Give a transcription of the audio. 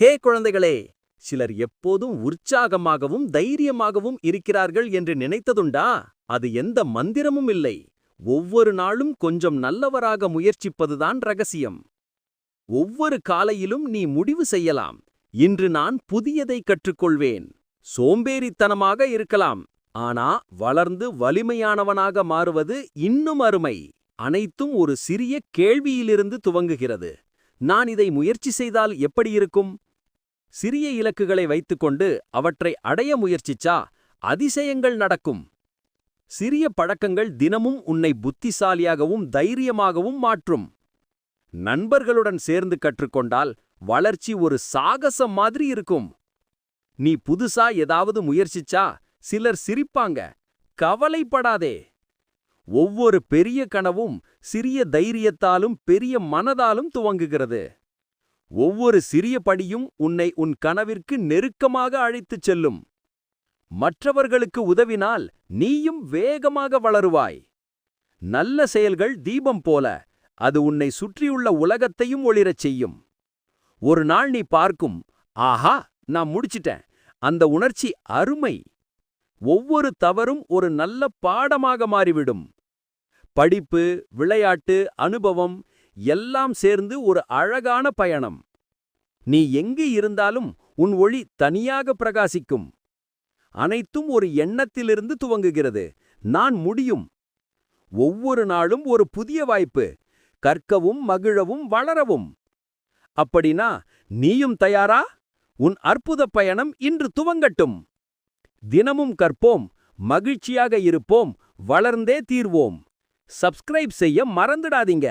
ஹே குழந்தைகளே சிலர் எப்போதும் உற்சாகமாகவும் தைரியமாகவும் இருக்கிறார்கள் என்று நினைத்ததுண்டா? அது எந்த மந்திரமும் இல்லை. ஒவ்வொரு நாளும் கொஞ்சம் நல்லவராக முயற்சிப்பதுதான் ரகசியம். ஒவ்வொரு காலையிலும் நீ முடிவு செய்யலாம். இன்று நான் புதியதை கற்றுக்கொள்வேன். சோம்பேறித்தனமாக இருக்கலாம். ஆனா வளர்ந்து வலிமையானவனாக மாறுவது இன்னும் அருமை. அனைத்தும் ஒரு சிறிய கேள்வியிலிருந்து துவங்குகிறது. நான் இதை முயற்சி செய்தால் எப்படி இருக்கும்? சிறிய இலக்குகளை வைத்துக்கொண்டு அவற்றை அடைய முயற்சிச்சா அதிசயங்கள் நடக்கும். சிறிய பழக்கங்கள் தினமும் உன்னை புத்திசாலியாகவும் தைரியமாகவும் மாற்றும். நண்பர்களுடன் சேர்ந்து கற்றுக்கொண்டால் வளர்ச்சி ஒரு சாகசம் மாதிரி இருக்கும். நீ புதுசா ஏதாவது முயற்சிச்சா சிலர் சிரிப்பாங்க. கவலைப்படாதே. ஒவ்வொரு பெரிய கனவும் சிறிய தைரியத்தாலும் பெரிய மனதாலும் துவங்குகிறது. ஒவ்வொரு சிறிய படியும் உன்னை உன் கனவிற்கு நெருக்கமாக அழைத்துச் செல்லும். மற்றவர்களுக்கு உதவினால் நீயும் வேகமாக வளருவாய். நல்ல செயல்கள் தீபம் போல அது உன்னை சுற்றியுள்ள உலகத்தையும் ஒளிரச் செய்யும். ஒரு நாள் நீ பார்க்கும் ஆஹா நான் முடிச்சிட்டேன். அந்த உணர்ச்சி அருமை. ஒவ்வொரு தவறும் ஒரு நல்ல பாடமாக மாறிவிடும். படிப்பு விளையாட்டு அனுபவம் எல்லாம் சேர்ந்து ஒரு அழகான பயணம். நீ எங்கு இருந்தாலும் உன் ஒளி தனியாக பிரகாசிக்கும். அனைத்தும் ஒரு எண்ணத்திலிருந்து துவங்குகிறது. நான் முடியும். ஒவ்வொரு நாளும் ஒரு புதிய வாய்ப்பு. கற்கவும் மகிழவும் வளரவும். அப்படினா நீயும் தயாரா? உன் அற்புத பயணம் இன்று துவங்கட்டும். தினமும் கற்போம் மகிழ்ச்சியாக இருப்போம் வளர்ந்தே தீர்வோம். சப்ஸ்கிரைப் செய்ய மறந்துடாதீங்க.